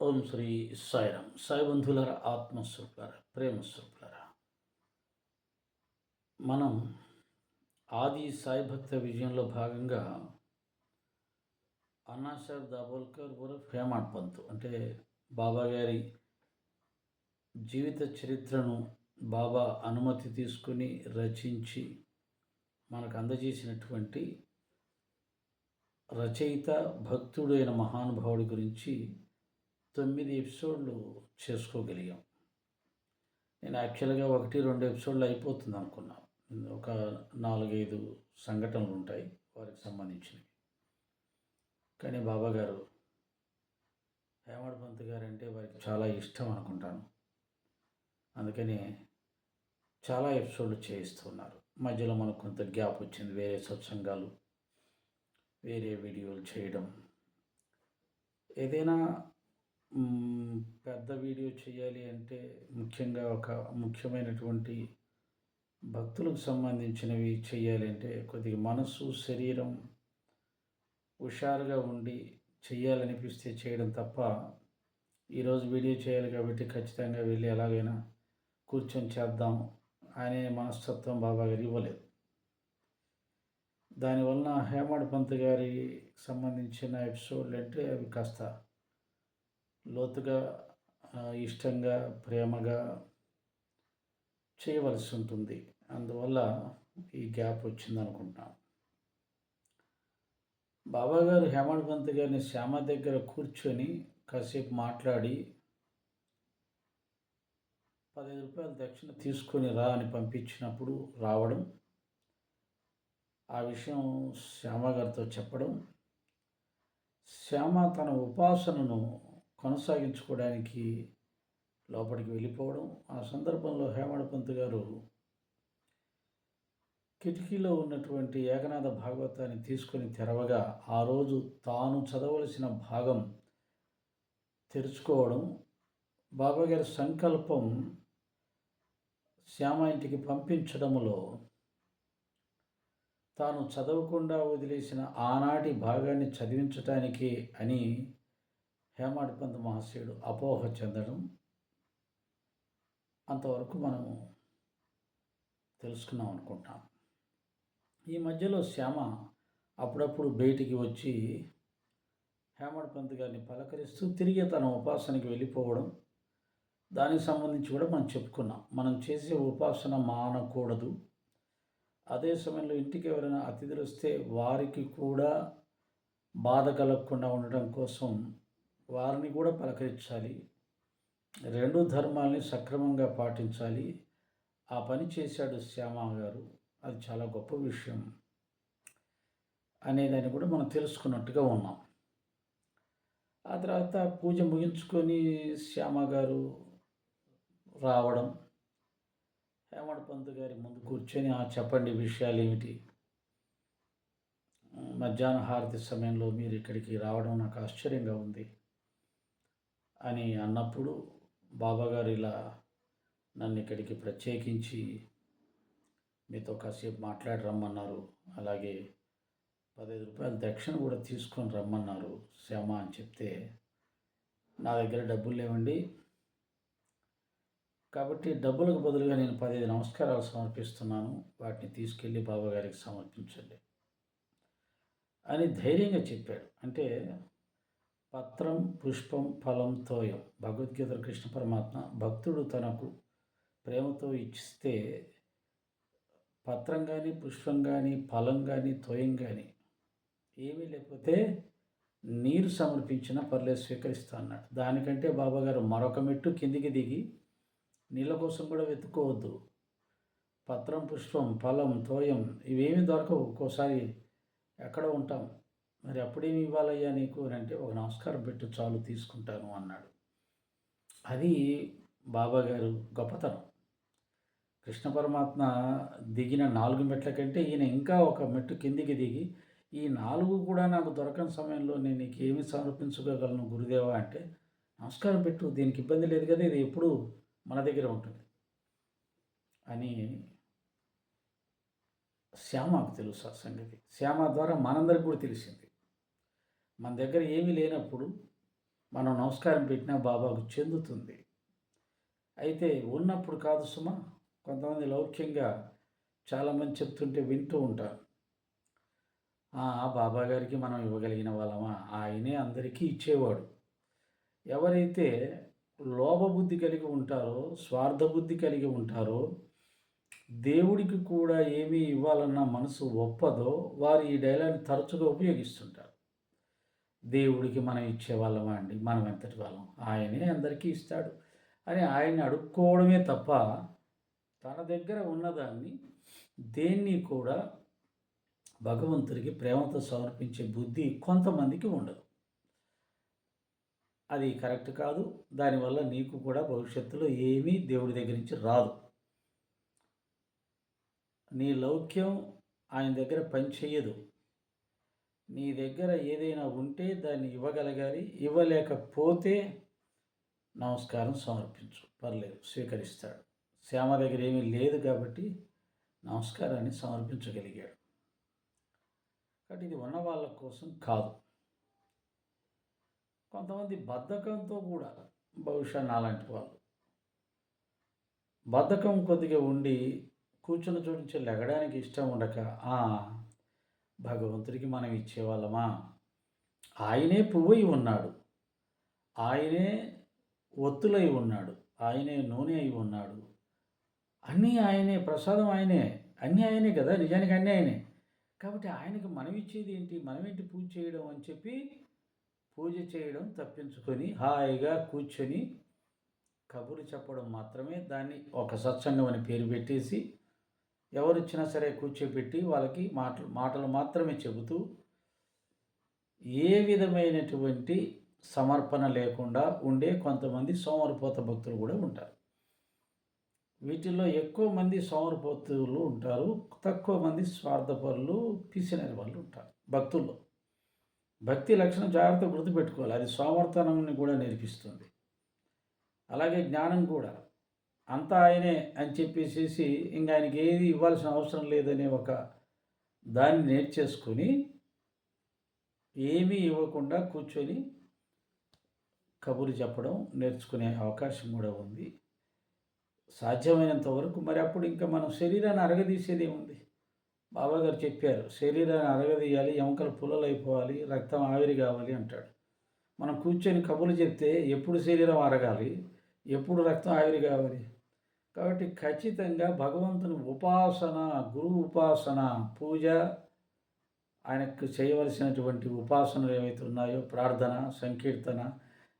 ఓం శ్రీ సాయిరామ్. సాయి బంధువులర ఆత్మస్వరూపులర ప్రేమస్వరూపులర మనం ఆది సాయి భక్త విజయంలో భాగంగా అన్నాసాహెబ్ దాబోల్కర్ ఉరఫ్ హేమాడ్ పంత్ అంటే బాబా గారి జీవిత చరిత్రను బాబా అనుమతి తీసుకుని రచించి మనకు అందజేసినటువంటి రచయిత భక్తుడైన మహానుభావుడి గురించి తొమ్మిది ఎపిసోడ్లు చేసుకోగలిగాం. నేను యాక్చువల్గా ఒకటి రెండు ఎపిసోడ్లు అయిపోతుంది అనుకున్నాను ఒక నాలుగైదు సంఘటనలు ఉంటాయి వారికి సంబంధించినవి. కానీ బాబా గారు హేమడ్ పంత్ గారు అంటే వారికి చాలా ఇష్టం అనుకుంటాను. అందుకని చాలా ఎపిసోడ్లు చేయిస్తున్నారు మధ్యలో మనకు కొంత గ్యాప్ వచ్చింది వేరే సత్సంగాలు వేరే వీడియోలు చేయడం. ఏదైనా పెద్ద వీడియో చేయాలి అంటే ముఖ్యంగా ఒక ముఖ్యమైనటువంటి భక్తులకు సంబంధించినవి చేయాలి అంటే కొద్దిగా మనసు శరీరం హుషారుగా ఉండి చేయాలనిపిస్తే చేయడం తప్ప ఈరోజు వీడియో చేయాలి కాబట్టి ఖచ్చితంగా వెళ్ళి ఎలాగైనా కూర్చొని చేద్దాం అనే మనస్తత్వం బాబా గారు ఇవ్వలేదు. దానివలన హేమాడ్ పంత్ గారి సంబంధించిన ఎపిసోడ్లు అంటే అవి కాస్త లోతుగా ఇష్టంగా ప్రేమగా చేయవలసి ఉంటుంది. అందువల్ల ఈ గ్యాప్ వచ్చింది అనుకుంటున్నాను బాబాగారు హేమంత్ పంత్ గారిని శ్యామ దగ్గర కూర్చొని కాసేపు మాట్లాడి పదిహేను రూపాయలు దక్షిణ తీసుకొని రా అని పంపించినప్పుడు రావడం ఆ విషయం శ్యామ గారితో చెప్పడం శ్యామ తన ఉపాసనను కొనసాగించుకోవడానికి లోపలికి వెళ్ళిపోవడం. ఆ సందర్భంలో హేమడ్ పంత్ గారు కిటికీలో ఉన్నటువంటి ఏకనాథ భాగవతాన్ని తీసుకొని తెరవగా ఆ రోజు తాను చదవలసిన భాగం తెరుచుకోవడం. బాబాగారి సంకల్పం శ్యామ ఇంటికి పంపించడంలో తాను చదవకుండా వదిలేసిన ఆనాటి భాగాన్ని చదివించటానికి అని హేమాడిపంత్ మహాశయుడు అపోహ చెందడం అంతవరకు మనము తెలుసుకున్నాం అనుకుంటాం. ఈ మధ్యలో శ్యామ అప్పుడప్పుడు బయటికి వచ్చి హేమడ్ పంత్ గారిని పలకరిస్తూ తిరిగి తన ఉపాసనకి వెళ్ళిపోవడం దానికి సంబంధించి కూడా మనం చెప్పుకున్నాం. మనం చేసే ఉపాసన మానకూడదు. అదే సమయంలో ఇంటికి ఎవరైనా అతిథులు వస్తే వారికి కూడా బాధ కలగకుండా ఉండడం కోసం వారిని కూడా పలకరించాలి. రెండు ధర్మాల్ని సక్రమంగా పాటించాలి. ఆ పని చేశాడు శ్యామ గారు అది చాలా గొప్ప విషయం అనేదాన్ని కూడా మనం తెలుసుకున్నట్టుగా ఉన్నాం. ఆ తర్వాత పూజ ముగించుకొని శ్యామ గారు రావడం. హేమడ్ పంత్ గారి ముందు కూర్చొని "ఆ, చెప్పండి విషయాలు ఏమిటి మధ్యాహ్న హారతి సమయంలో మీరు ఇక్కడికి రావడం నాకు ఆశ్చర్యంగా ఉంది. అని అన్నప్పుడు బాబాగారు ఇలా నన్ను ఇక్కడికి ప్రత్యేకించి మీతో కాసేపు మాట్లాడి రమ్మన్నారు. అలాగే పదహైదు రూపాయలు దక్షిణ కూడా తీసుకొని రమ్మన్నారు. శ్యామ అని చెప్తే నా దగ్గర డబ్బులు లేవండి. కాబట్టి డబ్బులకు బదులుగా నేను పదిహేను నమస్కారాలు సమర్పిస్తున్నాను. వాటిని తీసుకెళ్ళి బాబాగారికి సమర్పించండి అని ధైర్యంగా చెప్పాడు. అంటే పత్రం పుష్పం ఫలం తోయం. భగవద్గీత కృష్ణ పరమాత్మ భక్తుడు తనకు ప్రేమతో ఇచ్చిస్తే పత్రం కానీ పుష్పం కానీ ఫలం కానీ తోయం కానీ ఏమీ లేకపోతే నీరు సమర్పించిన పర్లేదు స్వీకరిస్తా అన్నాడు. దానికంటే బాబాగారు మరొక మెట్టు కిందికి దిగి నీళ్ళ కోసం కూడా వెతుక్కోవద్దు. పత్రం పుష్పం ఫలం తోయం ఇవేమీ దొరకవు. ఒక్కోసారి ఎక్కడ ఉంటాం? మరి అప్పుడేమి ఇవ్వాలయ్యా నీకు? అని అంటే ఒక నమస్కారం పెట్టు చాలు తీసుకుంటాను అన్నాడు. అది బాబా గారు గొప్పతనం. కృష్ణ పరమాత్మ దిగిన నాలుగు మెట్ల కంటే ఈయన ఇంకా ఒక మెట్టు కిందికి దిగి ఈ నాలుగు కూడా నాకు దొరకని సమయంలో నేను నీకు ఏమి సమర్పించుకోగలను గురుదేవా? అంటే నమస్కారం పెట్టు దీనికి ఇబ్బంది లేదు కదా ఇది ఎప్పుడు మన దగ్గర ఉంటుంది అని శ్యామకు తెలుసు ఆ సంగతి. శ్యామ ద్వారా మనందరికి కూడా తెలిసింది. మన దగ్గర ఏమీ లేనప్పుడు మనం నమస్కారం పెట్టినా బాబాకు చెందుతుంది. అయితే ఉన్నప్పుడు కాదు సుమా కొంతమంది లౌక్యంగా చాలామంది చెప్తుంటే వింటూ ఉంటారు. బాబా గారికి మనం ఇవ్వగలిగిన వాళ్ళమా? ఆయనే అందరికీ ఇచ్చేవాడు. ఎవరైతే లోభబుద్ధి కలిగి ఉంటారో స్వార్థబుద్ధి కలిగి ఉంటారో దేవుడికి కూడా ఏమీ ఇవ్వాలన్న మనసు ఒప్పదో వారు ఈ డైలాగ్ తరచుగా ఉపయోగిస్తుంటారు. దేవుడికి మనం ఇచ్చేవాళ్ళమా అండి? మనం ఎంతటి వాళ్ళం? ఆయనే అందరికీ ఇస్తాడు. అని ఆయన్ని అడుక్కోవడమే తప్ప తన దగ్గర ఉన్నదాన్ని దేన్ని కూడా భగవంతుడికి ప్రేమతో సమర్పించే బుద్ధి కొంతమందికి ఉండదు. అది కరెక్ట్ కాదు. దానివల్ల నీకు కూడా భవిష్యత్తులో ఏమీ దేవుడి దగ్గర నుంచి రాదు. నీ లౌక్యం ఆయన దగ్గర పని చేయదు నీ దగ్గర ఏదైనా ఉంటే దాన్ని ఇవ్వగలగాలి ఇవ్వలేకపోతే నమస్కారం సమర్పించు. పర్లేదు స్వీకరిస్తాడు. శ్యామ దగ్గర ఏమీ లేదు కాబట్టి నమస్కారాన్ని సమర్పించగలిగాడు. కాబట్టి ఇది ఉన్న వాళ్ళ కోసం కాదు. కొంతమంది బద్ధకంతో కూడా బహుశా నాలాంటి వాళ్ళు బద్ధకం కొద్దిగా ఉండి కూర్చున్న చోటు నుంచి లెగడానికి ఇష్టం ఉండక భగవంతుడికి మనం ఇచ్చేవాళ్ళమా? ఆయనే పువ్వై ఉన్నాడు. ఆయనే ఒత్తులై ఉన్నాడు. ఆయనే నూనె అయి ఉన్నాడు. అన్నీ ఆయనే ప్రసాదం ఆయనే. అన్నీ ఆయనే కదా నిజానికి అన్నీ ఆయనే. కాబట్టి ఆయనకి మనం ఇచ్చేది ఏంటి? మనమేంటి పూజ చేయడం అని చెప్పి పూజ చేయడం తప్పించుకొని హాయిగా కూర్చొని కబురు చెప్పడం మాత్రమే దాన్ని ఒక సత్సంగం అని పేరు పెట్టేసి ఎవరిచ్చినా సరే కూర్చోబెట్టి వాళ్ళకి మాటలు మాటలు మాత్రమే చెబుతూ ఏ విధమైనటువంటి సమర్పణ లేకుండా ఉండే కొంతమంది సోమరిపోత భక్తులు కూడా ఉంటారు. వీటిల్లో ఎక్కువ మంది సోమరిపోతులు ఉంటారు తక్కువ మంది స్వార్థపరులు పిసినరి వాళ్ళు ఉంటారు భక్తుల్లో. భక్తి లక్షణం జాగ్రత్త గుర్తుపెట్టుకోవాలి. అది సోమర్థనాన్ని కూడా నేర్పిస్తుంది. అలాగే జ్ఞానం కూడా. అంతా ఆయనే అని చెప్పేసేసి ఇంకా ఆయనకి ఏది ఇవ్వాల్సిన అవసరం లేదనే ఒక దాన్ని నేర్చేసుకొని ఏమీ ఇవ్వకుండా కూర్చొని కబురు చెప్పడం నేర్చుకునే అవకాశం కూడా ఉంది. సాధ్యమైనంత వరకు మరి అప్పుడు ఇంకా మనం శరీరాన్ని అరగదీసేది ఉంది బాబా గారు చెప్పారు శరీరాన్ని అరగదీయాలి ఎముకలు పుల్లలు అయిపోవాలి రక్తం ఆవిరి కావాలి అంటాడు. మనం కూర్చొని కబుర్లు చెప్తే ఎప్పుడు శరీరం అరగాలి ఎప్పుడు రక్తం ఆవిరి కావాలి? కాబట్టి ఖచ్చితంగా భగవంతుని ఉపాసన గురు ఉపాసన పూజ ఆయనకు చేయవలసినటువంటి ఉపాసనలు ఏవైతే ఉన్నాయో ప్రార్థన సంకీర్తన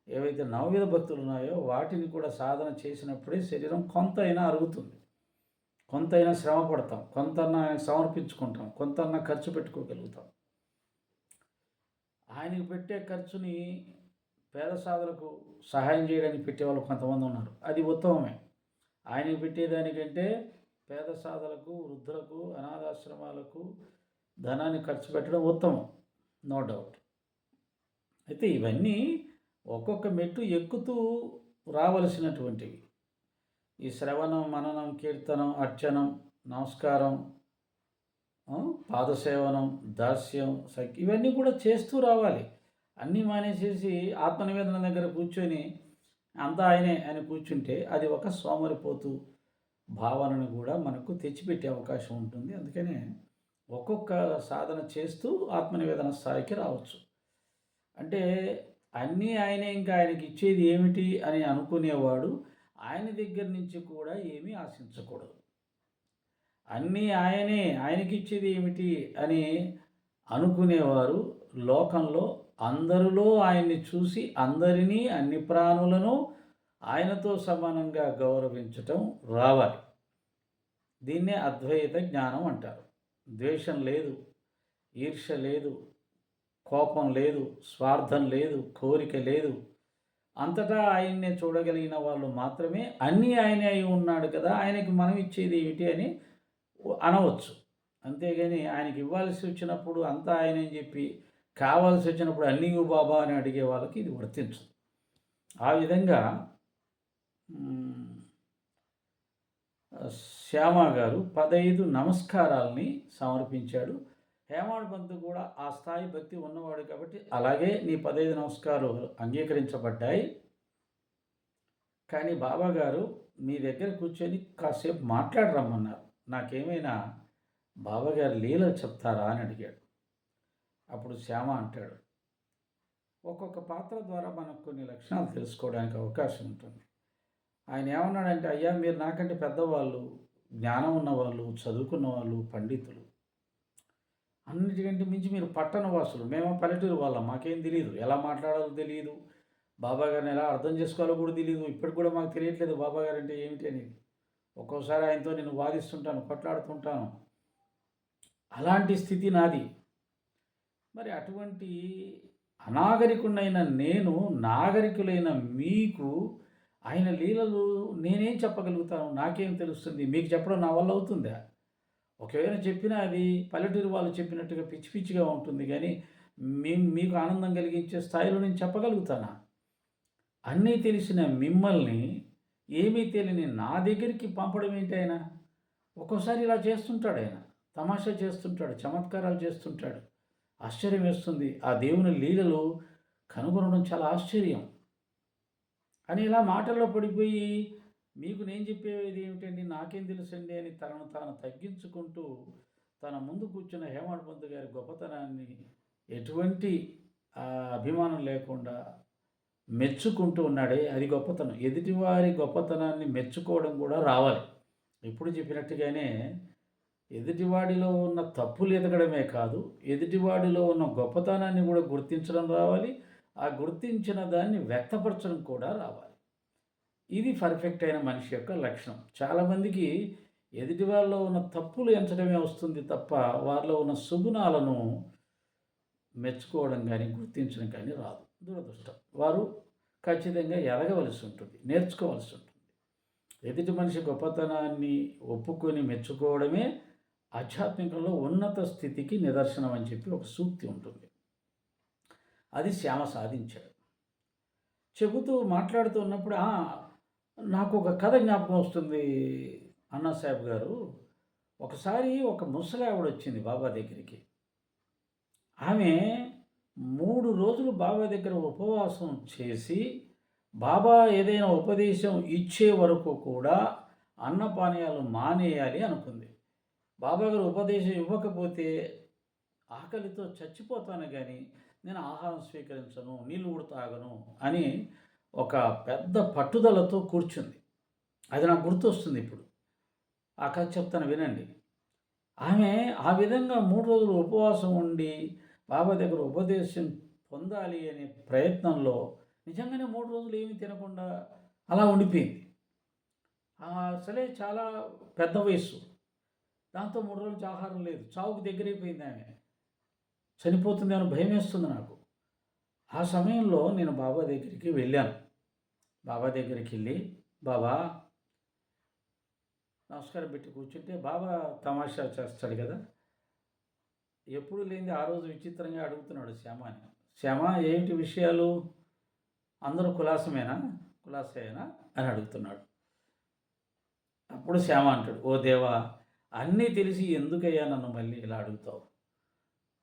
ఏవైతే నవవిధ భక్తులు ఉన్నాయో వాటిని కూడా సాధన చేసినప్పుడే శరీరం కొంతైనా అరుగుతుంది. కొంతైనా శ్రమ పడతాం. కొంతన్నా ఆయన సమర్పించుకుంటాం. కొంతన్నా ఖర్చు పెట్టుకోగలుగుతాం. ఆయనకు పెట్టే ఖర్చుని పేద సాధులకు సహాయం చేయడానికి పెట్టే వాళ్ళు కొంతమంది ఉన్నారు. అది ఉత్తమమే. ఆయనకి పెట్టేదానికంటే పేద సాధలకు వృద్ధులకు అనాథాశ్రమాలకు ధనాన్ని ఖర్చు పెట్టడం ఉత్తమం. నో డౌట్ అయితే ఇవన్నీ ఒక్కొక్క మెట్టు ఎక్కుతూ రావలసినటువంటివి. ఈ శ్రవణం మననం కీర్తనం అర్చనం నమస్కారం పాదసేవనం దాస్యం ఇవన్నీ కూడా చేస్తూ రావాలి. అన్నీ మానేసేసి ఆత్మనివేదన దగ్గర కూర్చొని అంతా ఆయనే అని కూర్చుంటే అది ఒక సోమరిపోతు భావనను కూడా మనకు తెచ్చిపెట్టే అవకాశం ఉంటుంది. అందుకనే ఒక్కొక్క సాధన చేస్తూ ఆత్మనివేదన స్థాయికి రావచ్చు. అంటే అన్నీ ఆయనే ఇంకా ఆయనకి ఇచ్చేది ఏమిటి అని అనుకునేవాడు ఆయన దగ్గర నుంచి కూడా ఏమీ ఆశించకూడదు. అన్నీ ఆయనే ఆయనకి ఇచ్చేది ఏమిటి అని అనుకునేవారు లోకంలో అందరిలో ఆయన్ని చూసి అందరినీ అన్ని ప్రాణులను ఆయనతో సమానంగా గౌరవించటం రావాలి. దీన్నే అద్వైత జ్ఞానం అంటారు. ద్వేషం లేదు ఈర్ష లేదు కోపం లేదు స్వార్థం లేదు కోరిక లేదు. అంతటా ఆయన్నే చూడగలిగిన వాళ్ళు మాత్రమే అన్నీ ఆయనే అయి ఉన్నాడు కదా ఆయనకి మనం ఇచ్చేది ఏమిటి అని అనవచ్చు. అంతేగాని ఆయనకి ఇవ్వాల్సి వచ్చినప్పుడు అంతా ఆయన చెప్పి కావాల్సి వచ్చినప్పుడు అన్నీ బాబా అని అడిగే వాళ్ళకి ఇది వర్తించదు. ఆ విధంగా శ్యామ గారు పదైదు నమస్కారాలని సమర్పించాడు. హేమాడ్ పంత్ కూడా ఆ స్థాయి భక్తి ఉన్నవాడు కాబట్టి అలాగే నీ పదహైదు నమస్కారాలు అంగీకరించబడ్డాయి. కానీ బాబా గారు మీ దగ్గర కూర్చొని కాసేపు మాట్లాడరమ్మన్నారు. నాకేమైనా బాబాగారు లీల చెప్తారా అని అడిగాడు. అప్పుడు శ్యామ అంటాడు ఒక్కొక్క పాత్ర ద్వారా మనకు కొన్ని లక్షణాలు తెలుసుకోవడానికి అవకాశం ఉంటుంది. ఆయన ఏమన్నాడంటే అయ్యా మీరు నాకంటే పెద్దవాళ్ళు జ్ఞానం ఉన్నవాళ్ళు చదువుకున్న వాళ్ళు పండితులు అన్నిటికంటే మించి మీరు పట్టణ వాసులు మేము పల్లెటూరు వాళ్ళం మాకేం తెలియదు ఎలా మాట్లాడాలో తెలియదు బాబా గారిని ఎలా అర్థం చేసుకోవాలో కూడా తెలియదు ఇప్పటికి కూడా మాకు తెలియట్లేదు బాబా గారు అంటే ఏమిటి అనేది. ఒక్కోసారి ఆయనతో నేను వాదిస్తుంటాను కొట్లాడుతుంటాను. అలాంటి స్థితి నాది. మరి అటువంటి అనాగరికుడైన నేను నాగరికులైన మీకు ఆయన లీలలు నేనేం చెప్పగలుగుతాను? నాకేం తెలుస్తుంది? మీకు చెప్పడం నా వల్ల అవుతుందా? ఒకవేళ చెప్పినా అది పల్లెటూరు వాళ్ళు చెప్పినట్టుగా పిచ్చి పిచ్చిగా ఉంటుంది కానీ మేము మీకు ఆనందం కలిగించే స్థాయిలో నేను చెప్పగలుగుతానా? అన్నీ తెలిసిన మిమ్మల్ని ఏమీ తెలియని నా దగ్గరికి పంపడం ఏంటి ఆయన? ఒక్కోసారి ఇలా చేస్తుంటాడు ఆయన. తమాషా చేస్తుంటాడు చమత్కారాలు చేస్తుంటాడు. ఆశ్చర్యం వేస్తుంది. ఆ దేవుని లీలలు కనుగొనడం చాలా ఆశ్చర్యం. అని ఇలా మాటల్లో పడిపోయి మీకు నేను చెప్పేది ఏమిటండి? నాకేం తెలుసండి? అని తనను తాను తగ్గించుకుంటూ తన ముందు కూర్చున్న హేమంత్ పంత్ గారి గొప్పతనాన్ని ఎటువంటి అభిమానం లేకుండా మెచ్చుకుంటూ ఉన్నాడే. అది గొప్పతనం. ఎదుటివారి గొప్పతనాన్ని మెచ్చుకోవడం కూడా రావాలి. ఎప్పుడు చెప్పినట్టుగానే ఎదుటివాడిలో ఉన్న తప్పులు ఎదగడమే కాదు ఎదుటివాడిలో ఉన్న గొప్పతనాన్ని కూడా గుర్తించడం రావాలి. ఆ గుర్తించిన దాన్ని వ్యక్తపరచడం కూడా రావాలి. ఇది పర్ఫెక్ట్ అయిన మనిషి యొక్క లక్షణం. చాలామందికి ఎదుటి వాళ్ళలో ఉన్న తప్పులు ఎంచడమే వస్తుంది తప్ప వారిలో ఉన్న సుగుణాలను మెచ్చుకోవడం కానీ గుర్తించడం కానీ రాదు. దురదృష్టం. వారు ఖచ్చితంగా ఎదగవలసి ఉంటుంది నేర్చుకోవాల్సి ఉంటుంది. ఎదుటి మనిషి గొప్పతనాన్ని ఒప్పుకొని మెచ్చుకోవడమే ఆధ్యాత్మికంలో ఉన్నత స్థితికి నిదర్శనం అని చెప్పి ఒక సూక్తి ఉంటుంది. అది శ్యామ సాధించాడు. చెబుతూ మాట్లాడుతూ ఉన్నప్పుడు నాకు ఒక కథ జ్ఞాపకం వస్తుంది అన్నా సాహెబ్ గారు. ఒకసారి ఒక ముసలి వచ్చింది బాబా దగ్గరికి. ఆమె మూడు రోజులు బాబా దగ్గర ఉపవాసం చేసి బాబా ఏదైనా ఉపదేశం ఇచ్చే వరకు కూడా అన్నపానీయాలు మానేయాలి అనుకుంది. బాబా గారు ఉపదేశం ఇవ్వకపోతే ఆకలితో చచ్చిపోతాను కానీ నేను ఆహారం స్వీకరించను నీళ్ళు కూడా తాగను అని ఒక పెద్ద పట్టుదలతో కూర్చుంది. అది నాకు గుర్తొస్తుంది ఇప్పుడు. ఆ కథ చెప్తాను వినండి. ఆమె ఆ విధంగా మూడు రోజులు ఉపవాసం ఉండి బాబా దగ్గర ఉపదేశం పొందాలి అనే ప్రయత్నంలో నిజంగానే మూడు రోజులు ఏమి తినకుండా అలా ఉండిపోయింది. అసలే చాలా పెద్ద వయసు దాంతో మూడు రోజులు ఆహారం లేదు. చావుకు దగ్గరైపోయింది ఆమె. చనిపోతుంది అని భయం వేస్తుంది నాకు. ఆ సమయంలో నేను బాబా దగ్గరికి వెళ్ళాను. బాబా దగ్గరికి వెళ్ళి బాబా నమస్కారం పెట్టి కూర్చుంటే బాబా తమాషా చేస్తాడు కదా. ఎప్పుడు లేని ఆ రోజు విచిత్రంగా అడుగుతున్నాడు శ్యామ అని. శ్యామ ఏంటి విషయాలు? అందరూ కులాసమేనా? కులాసేనా అని అడుగుతున్నాడు. అప్పుడు శ్యామ అంటాడు ఓ దేవా అన్నీ తెలిసి ఎందుకయ్యా నన్ను మళ్ళీ ఇలా అడుగుతావు?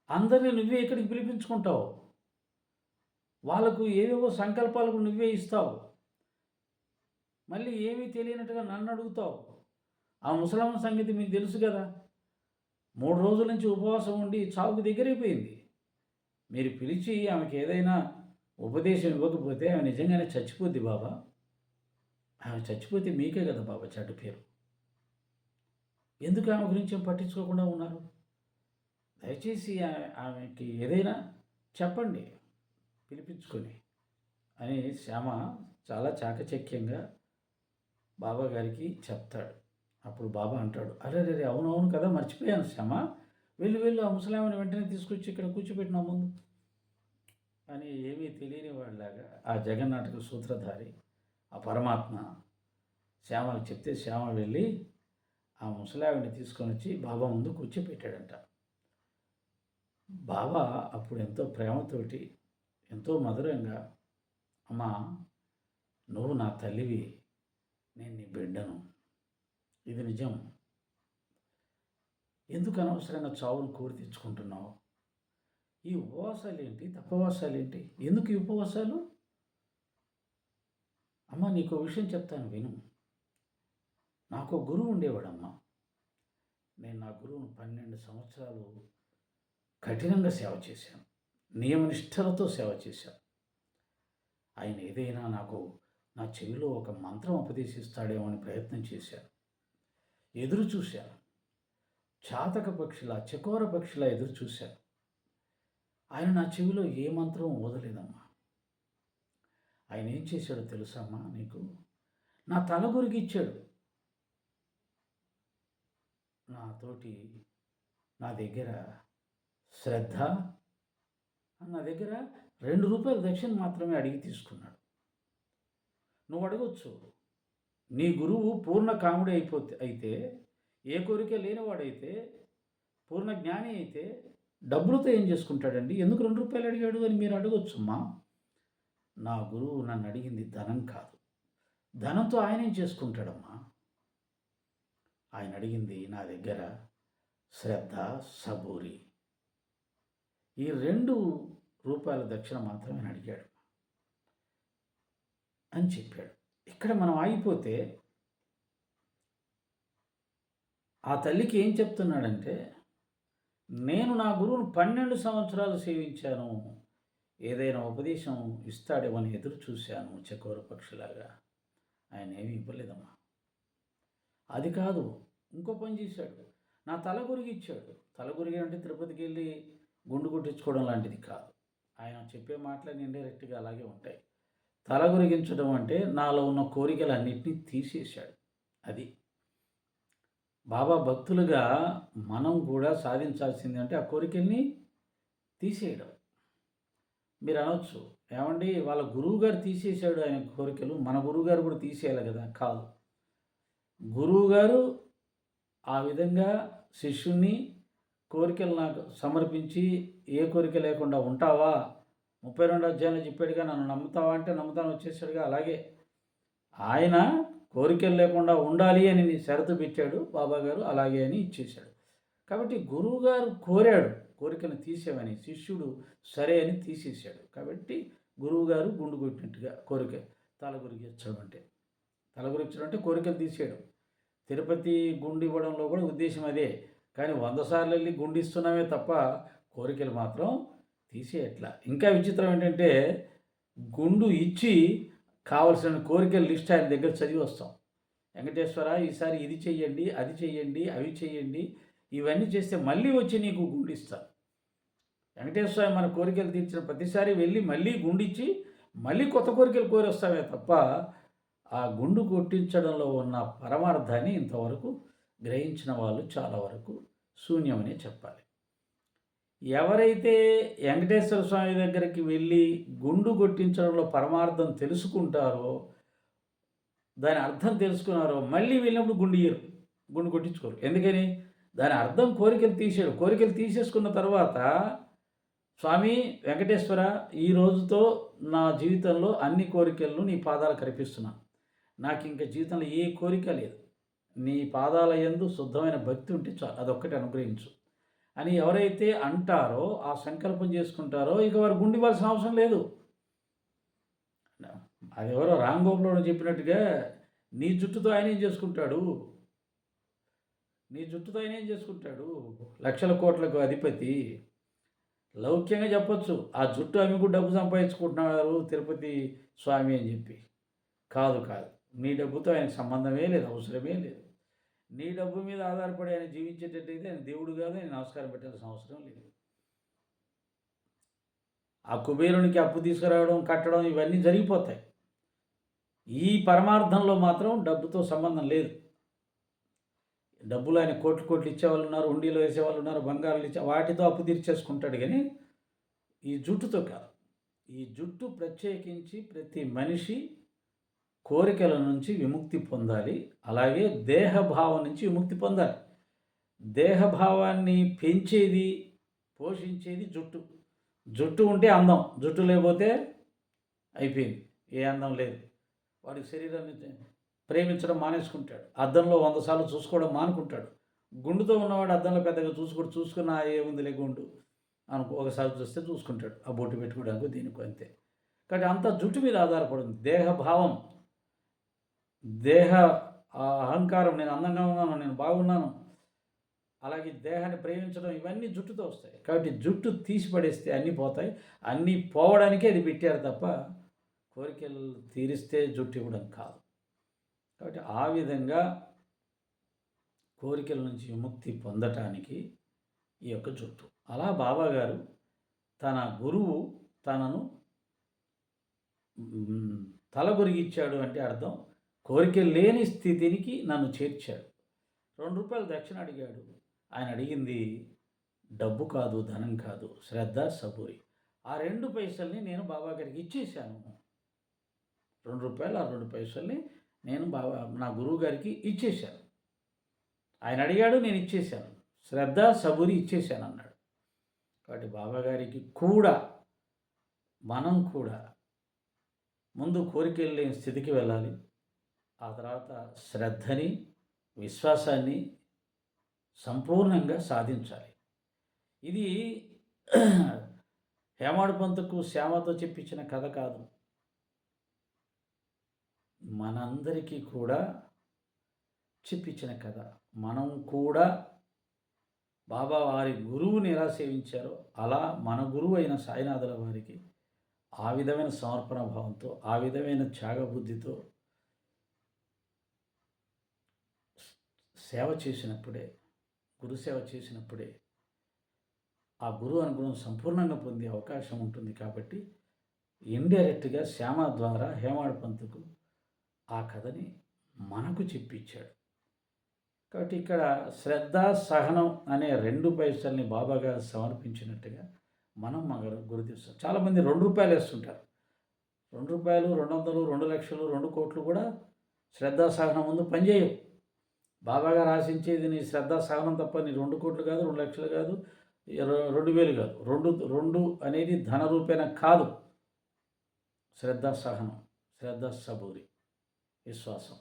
అందరినీ నువ్వే ఇక్కడికి పిలిపించుకుంటావు. వాళ్ళకు ఏవేవో సంకల్పాలకు నువ్వే ఇస్తావు. మళ్ళీ ఏమీ తెలియనట్టుగా నన్ను అడుగుతావు? ఆ ముసలమ్మ సంగతి మీకు తెలుసు కదా. మూడు రోజుల నుంచి ఉపవాసం ఉండి చావుకు దగ్గరైపోయింది. మీరు పిలిచి ఆమెకి ఏదైనా ఉపదేశం ఇవ్వకపోతే ఆమె నిజంగానే చచ్చిపోద్ది బాబా. ఆమె చచ్చిపోతే మీకే కదా బాబా చెడ్డ పేరు. ఎందుకు ఆమె గురించి పట్టించుకోకుండా ఉన్నారు? దయచేసి ఆమెకి ఏదైనా చెప్పండి పిలిపించుకొని అని శ్యామ చాలా చాకచక్యంగా బాబా గారికి చెప్తాడు. అప్పుడు బాబా అంటాడు అరే రే అవునవును కదా మర్చిపోయాను శ్యామ. వెళ్ళి వెళ్ళి ఆ ముసలామని వెంటనే తీసుకొచ్చి ఇక్కడ కూర్చోబెట్టిన ముందు. అని ఏమీ తెలియని వాళ్ళలాగా ఆ జగన్నాటక సూత్రధారి ఆ పరమాత్మ శ్యామకు చెప్తే శ్యామ వెళ్ళి ఆ ముసలావిడిని తీసుకొని వచ్చి బాబా ముందు కూర్చోపెట్టాడంట. బాబా అప్పుడు ఎంతో ప్రేమతోటి ఎంతో మధురంగా అమ్మా నువ్వు నా తల్లివి నేను నీ బిడ్డను. ఇది నిజం. ఎందుకు అనవసరంగా చావును కోరి తెచ్చుకుంటున్నావు? ఈ ఉపవాసాలు ఏంటి తప్పవాసాలు ఏంటి ఎందుకు ఈ ఉపవాసాలు? అమ్మ నీకు విషయం చెప్తాను విను. నాకు గురువు ఉండేవాడమ్మా. నేను నా గురువును పన్నెండు సంవత్సరాలు కఠినంగా సేవ చేశాను. నియమనిష్టలతో సేవ చేశాను. ఆయన ఏదైనా నాకు నా చెవిలో ఒక మంత్రం ఉపదేశిస్తాడేమో అని ప్రయత్నం చేశాను. ఎదురు చూశాను. చాతక పక్షిలా చకోర పక్షిలా ఎదురు చూశాను. ఆయన నా చెవిలో ఏ మంత్రం వదలేదమ్మా ఆయన ఏం చేశాడో తెలుసమ్మా నీకు? నా తల గురికి ఇచ్చాడు నాతోటి నా దగ్గర శ్రద్ధ నా దగ్గర రెండు రూపాయల దక్షిణ మాత్రమే అడిగి తీసుకున్నాడు. నువ్వు అడగొచ్చు నీ గురువు పూర్ణ కాముడి అయిపోతే అయితే ఏ కోరిక లేనివాడైతే పూర్ణ జ్ఞాని అయితే డబ్బులతో ఏం చేసుకుంటాడండి? ఎందుకు రెండు రూపాయలు అడిగాడు అని మీరు అడగొచ్చమ్మా? నా గురువు నన్ను అడిగింది ధనం కాదు. ధనంతో ఆయన ఏం చేసుకుంటాడమ్మా? ఆయన అడిగింది నా దగ్గర శ్రద్ధ సబూరి. ఈ రెండు రూపాయల దక్షిణ మాత్రమే అడిగాడు అని చెప్పాడు. ఇక్కడ మనం ఆగిపోతే ఆ తల్లికి ఏం చెప్తున్నాడంటే నేను నా గురువును పన్నెండు సంవత్సరాలు సేవించాను. ఏదైనా ఉపదేశం ఇస్తాడేమని ఎదురు చూశాను చకోర పక్షిలాగా. ఆయన ఏమీ ఇవ్వలేదమ్మా. అది కాదు ఇంకో పని చేశాడు. నా తల గురిగి ఇచ్చాడు. తల గురిగి అంటే తిరుపతికి వెళ్ళి గుండు కొట్టించుకోవడం లాంటిది కాదు. ఆయన చెప్పే మాటలన్నీ ఇండైరెక్ట్గా అలాగే ఉంటాయి. తల గురిగించడం అంటే నాలో ఉన్న కోరికలన్నింటినీ తీసేశాడు. అది. బాబా భక్తులుగా మనం కూడా సాధించాల్సింది అంటే ఆ కోరికల్ని తీసేయడం. మీరు అనొచ్చు. ఏమండి? వాళ్ళ గురువు గారు తీసేశాడు ఆయన కోరికలు. మన గురువు గారు కూడా తీసేయాలి కదా? కాదు. గురువు గారు ఆ విధంగా శిష్యుణ్ణి కోరికలు నాకు సమర్పించి ఏ కోరిక లేకుండా ఉంటావా? ముప్పై రెండు అధ్యాయంలో చెప్పాడుగా నన్ను నమ్ముతావా అంటే నమ్ముతాను వచ్చేసాడుగా. అలాగే ఆయన కోరికలు లేకుండా ఉండాలి అని షరతు పెట్టాడు బాబా గారు అలాగే అని ఇచ్చేశాడు. కాబట్టి గురువు గారు కోరాడు కోరికను తీసేవని శిష్యుడు సరే అని తీసేశాడు. కాబట్టి గురువు గారు గుండు కొట్టినట్టుగా కోరిక తల గురిగించడం అంటే తల గురించడం అంటే కోరికలు తీసేయడం. తిరుపతి గుండు ఇవ్వడంలో కూడా ఉద్దేశం అదే. కానీ వంద సార్లు వెళ్ళి గుండు ఇస్తున్నామే తప్ప కోరికలు మాత్రం తీసేయట్లా. ఇంకా విచిత్రం ఏంటంటే గుండు ఇచ్చి కావలసిన కోరికల లిస్ట్ ఆయన దగ్గర చదివి వస్తాం. వెంకటేశ్వర ఈసారి ఇది చెయ్యండి అది చెయ్యండి అవి చెయ్యండి ఇవన్నీ చేస్తే మళ్ళీ వచ్చి నీకు గుండు ఇస్తాను వెంకటేశ్వర మన కోరికలు తీర్చిన ప్రతిసారి వెళ్ళి మళ్ళీ గుండిచ్చి మళ్ళీ కొత్త కోరికలు కోరి వస్తామే తప్ప ఆ గుండు కొట్టించడంలో ఉన్న పరమార్థాన్ని ఇంతవరకు గ్రహించిన వాళ్ళు చాలా వరకు శూన్యమనే చెప్పాలి. ఎవరైతే వెంకటేశ్వర స్వామి దగ్గరికి వెళ్ళి గుండు కొట్టించడంలో పరమార్థం తెలుసుకుంటారో దాని అర్థం తెలుసుకున్నారో మళ్ళీ వెళ్ళినప్పుడు గుండు ఇయ్యరు గుండు కొట్టించుకోరు. ఎందుకని? దాని అర్థం కోరికలు తీసాడు కోరికలు తీసేసుకున్న తర్వాత స్వామి వెంకటేశ్వర ఈ రోజుతో నా జీవితంలో అన్ని కోరికలను నీ పాదాలు కనిపిస్తున్నాను నాకు ఇంకా జీవితంలో ఏ కోరిక లేదు. నీ పాదాల ఎందు శుద్ధమైన భక్తి ఉంటే చాలు అదొక్కటి అనుగ్రహించు. అని ఎవరైతే అంటారో ఆ సంకల్పం చేసుకుంటారో ఇక వారు గుండివ్వాల్సిన అవసరం లేదు. అది ఎవరో రాంగోపులో చెప్పినట్టుగా నీ జుట్టుతో ఆయన ఏం చేసుకుంటాడు? నీ జుట్టుతో ఆయన ఏం చేసుకుంటాడు? లక్షల కోట్లకు అధిపతి. లౌక్యంగా చెప్పొచ్చు ఆ జుట్టు అమ్మి కూడా డబ్బు సంపాదించుకుంటున్నారు తిరుపతి స్వామి అని చెప్పి. కాదు కాదు. నీ డబ్బుతో ఆయనకు సంబంధమే లేదు అవసరమే లేదు. నీ డబ్బు మీద ఆధారపడి ఆయన జీవించేటట్టయితే ఆయన దేవుడు కాదు ఆయన నమస్కారం పెట్టాల్సిన అవసరం లేదు. ఆ కుబేరునికి అప్పు తీసుకురావడం కట్టడం ఇవన్నీ జరిగిపోతాయి. ఈ పరమార్థంలో మాత్రం డబ్బుతో సంబంధం లేదు. డబ్బులు ఆయన కోట్లు కోట్లు ఇచ్చేవాళ్ళు ఉన్నారు హుండీలో వేసేవాళ్ళు ఉన్నారు బంగారాలు ఇచ్చే వాటితో అప్పు తీర్చేసుకుంటాడు కానీ ఈ జుట్టుతో కాదు. ఈ జుట్టు ప్రత్యేకించి ప్రతి మనిషి కోరికల నుంచి విముక్తి పొందాలి. అలాగే దేహభావం నుంచి విముక్తి పొందాలి. దేహభావాన్ని పెంచేది పోషించేది జుట్టు. జుట్టు ఉంటే అందం. జుట్టు లేకపోతే అయిపోయింది. ఏ అందం లేదు. వాడి శరీరాన్ని ప్రేమించడం మానేసుకుంటాడు. అద్దంలో వంద సార్లు చూసుకోవడం మానుకుంటాడు. గుండుతో ఉన్నవాడు అద్దంలో పెద్దగా చూసుకుంటూ చూసుకున్న ఏముందిలే గుండు అనుకో ఒకసారి చూస్తే చూసుకుంటాడు. ఆ బొట్టు పెట్టుకోవడానికి దీనికి అంతే. కాబట్టి అంత జుట్టు మీద ఆధారపడింది దేహభావం దేహ ఆ అహంకారం నేను అందంగా ఉన్నాను నేను బాగున్నాను అలాగే దేహాన్ని ప్రేమించడం ఇవన్నీ జుట్టుతో వస్తాయి. కాబట్టి జుట్టు తీసి పడేస్తే అన్నీ పోతాయి. అన్నీ పోవడానికే అది పెట్టారు తప్ప కోరికలు తీరిస్తే జుట్టు ఇవ్వడం కాదు. కాబట్టి ఆ విధంగా కోరికల నుంచి విముక్తి పొందటానికి ఈ యొక్క జుట్టు. అలా బాబా గారు తన గురువు తనను తల గురిగిచ్చాడు అంటే అర్థం కోరిక లేని స్థితినికి నన్ను చేర్చాడు. రెండు రూపాయలు దక్షిణ అడిగాడు. ఆయన అడిగింది డబ్బు కాదు ధనం కాదు శ్రద్ధ సబూరి. ఆ రెండు పైసల్ని నేను బాబా గారికి ఇచ్చేశాను. రెండు రూపాయలు ఆ రెండు పైసల్ని నేను బాబా నా గురువు గారికి ఇచ్చేశాను. ఆయన అడిగాడు నేను ఇచ్చేశాను. శ్రద్ధ సబూరి ఇచ్చేశాను అన్నాడు. కాబట్టి బాబా గారికి కూడా మనం కూడా ముందు కోరికలు లేని స్థితికి వెళ్ళాలి. ఆ తర్వాత శ్రద్ధని విశ్వాసాన్ని సంపూర్ణంగా సాధించాలి. ఇది హేమాడు పంతుకు శ్యామతో చెప్పించిన కథ కాదు. మనందరికీ కూడా చెప్పించిన కథ. మనం కూడా బాబా వారి గురువుని ఎలా సేవించారో అలా మన గురువు అయిన సాయినాథుల వారికి ఆ విధమైన సమర్పణ భావంతో ఆ విధమైన త్యాగబుద్ధితో సేవ చేసినప్పుడే గురుసేవ చేసినప్పుడే ఆ గురువు అనుగుణం సంపూర్ణంగా పొందే అవకాశం ఉంటుంది కాబట్టి ఇండైరెక్ట్గా శ్యామ ద్వారా హేమాడ్ పంతుకు ఆ కథని మనకు చెప్పించాడు కాబట్టి ఇక్కడ శ్రద్ధ సహనం అనే రెండు పైసల్ని బాబాగా సమర్పించినట్టుగా మనం మగరు గుర్తిస్తాం చాలామంది రెండు రూపాయలు వేస్తుంటారు. రెండు రూపాయలు రెండు వందలు రెండు లక్షలు రెండు కోట్లు కూడా శ్రద్ధ సహనం ముందు పనిచేయవు. బాబాగా ఆశించేది నీ శ్రద్ధ సహనం తప్ప నీ రెండు కోట్లు కాదు రెండు లక్షలు కాదు రెండు వేలు కాదు. రెండు రెండు అనేది ధన రూపేణ కాదు. శ్రద్ధ సహనం శ్రద్ధ సబూరి విశ్వాసం.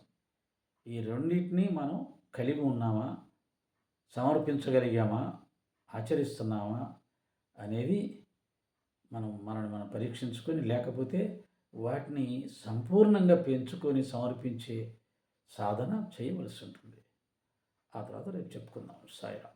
ఈ రెండింటినీ మనం కలిగి ఉన్నామా సమర్పించగలిగామా ఆచరిస్తున్నామా అనేది మనం మనల్ని మనం పరీక్షించుకొని లేకపోతే వాటిని సంపూర్ణంగా పెంచుకొని సమర్పించే సాధన చేయవలసి ఉంటుంది. ఆ తర్వాత రేపు చెప్పుకుందాం. సాయిరా